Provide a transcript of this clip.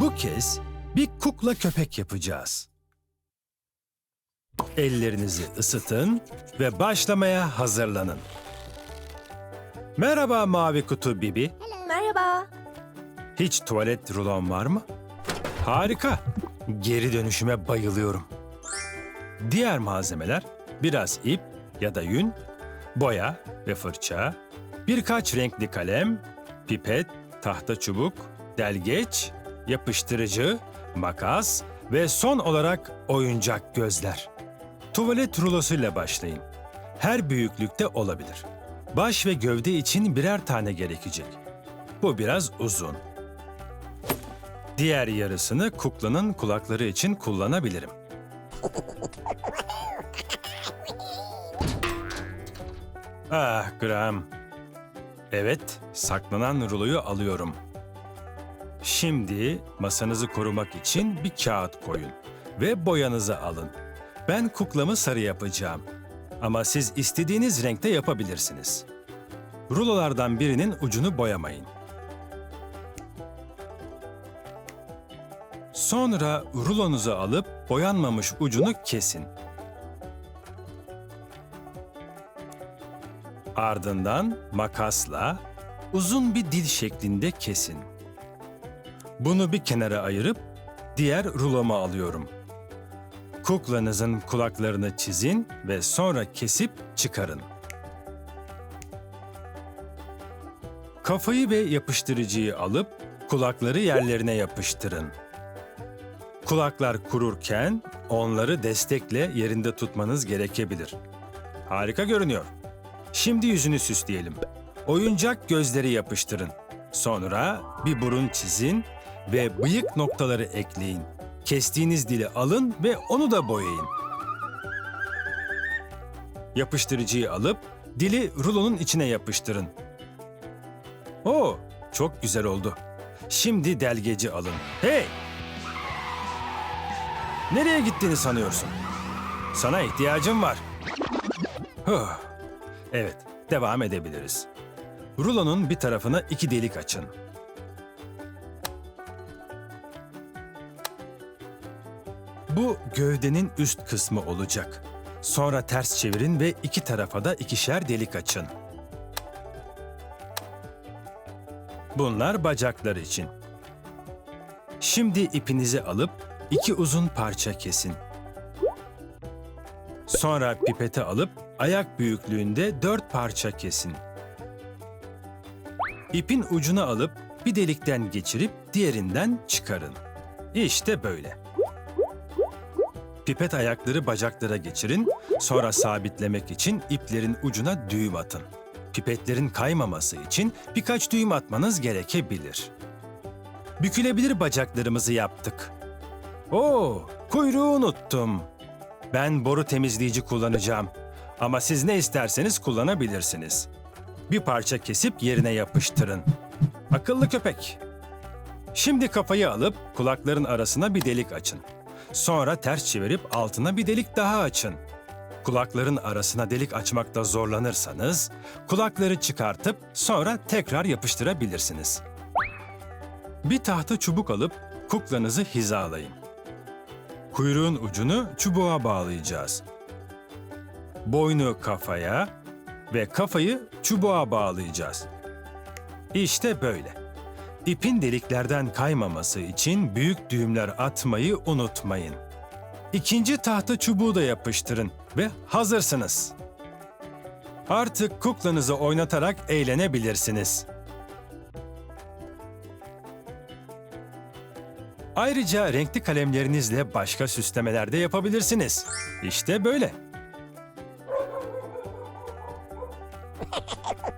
Bu kez bir kukla köpek yapacağız. Ellerinizi ısıtın ve başlamaya hazırlanın. Merhaba mavi kutu Bibi. Merhaba. Hiç tuvalet rulon var mı? Harika. Geri dönüşüme bayılıyorum. Diğer malzemeler biraz ip ya da yün, boya ve fırça, birkaç renkli kalem, pipet, tahta çubuk, delgeç, yapıştırıcı, makas ve son olarak oyuncak gözler. Tuvalet rulosuyla başlayın. Her büyüklükte olabilir. Baş ve gövde için birer tane gerekecek. Bu biraz uzun. Diğer yarısını kuklanın kulakları için kullanabilirim. Ah Graham. Evet, saklanan ruloyu alıyorum. Şimdi masanızı korumak için bir kağıt koyun ve boyanızı alın. Ben kuklamı sarı yapacağım. Ama siz istediğiniz renkte yapabilirsiniz. Rulolardan birinin ucunu boyamayın. Sonra rulonuzu alıp boyanmamış ucunu kesin. Ardından makasla uzun bir dil şeklinde kesin. Bunu bir kenara ayırıp diğer ruloma alıyorum. Kuklanızın kulaklarını çizin ve sonra kesip çıkarın. Kafayı ve yapıştırıcıyı alıp kulakları yerlerine yapıştırın. Kulaklar kururken onları destekle yerinde tutmanız gerekebilir. Harika görünüyor. Şimdi yüzünü süsleyelim. Oyuncak gözleri yapıştırın. Sonra bir burun çizin ve bıyık noktaları ekleyin. Kestiğiniz dili alın ve onu da boyayın. Yapıştırıcıyı alıp dili rulonun içine yapıştırın. Oo, çok güzel oldu. Şimdi delgeci alın. Hey! Nereye gittiğini sanıyorsun? Sana ihtiyacım var. Huh. Evet, devam edebiliriz. Rulonun bir tarafına iki delik açın. Bu gövdenin üst kısmı olacak. Sonra ters çevirin ve iki tarafa da ikişer delik açın. Bunlar bacaklar için. Şimdi ipinizi alıp iki uzun parça kesin. Sonra pipeti alıp ayak büyüklüğünde dört parça kesin. İpin ucunu alıp bir delikten geçirip diğerinden çıkarın. İşte böyle. Pipet ayakları bacaklara geçirin, sonra sabitlemek için iplerin ucuna düğüm atın. Pipetlerin kaymaması için birkaç düğüm atmanız gerekebilir. Bükülebilir bacaklarımızı yaptık. Oo, kuyruğu unuttum. Ben boru temizleyici kullanacağım. Ama siz ne isterseniz kullanabilirsiniz. Bir parça kesip yerine yapıştırın. Akıllı köpek. Şimdi kafayı alıp kulakların arasına bir delik açın. Sonra ters çevirip altına bir delik daha açın. Kulakların arasına delik açmakta zorlanırsanız kulakları çıkartıp sonra tekrar yapıştırabilirsiniz. Bir tahta çubuk alıp kuklanızı hizalayın. Kuyruğun ucunu çubuğa bağlayacağız. Boynu kafaya ve kafayı çubuğa bağlayacağız. İşte böyle. İpin deliklerden kaymaması için büyük düğümler atmayı unutmayın. İkinci tahta çubuğu da yapıştırın ve hazırsınız. Artık kuklanızı oynatarak eğlenebilirsiniz. Ayrıca renkli kalemlerinizle başka süslemeler de yapabilirsiniz. İşte böyle.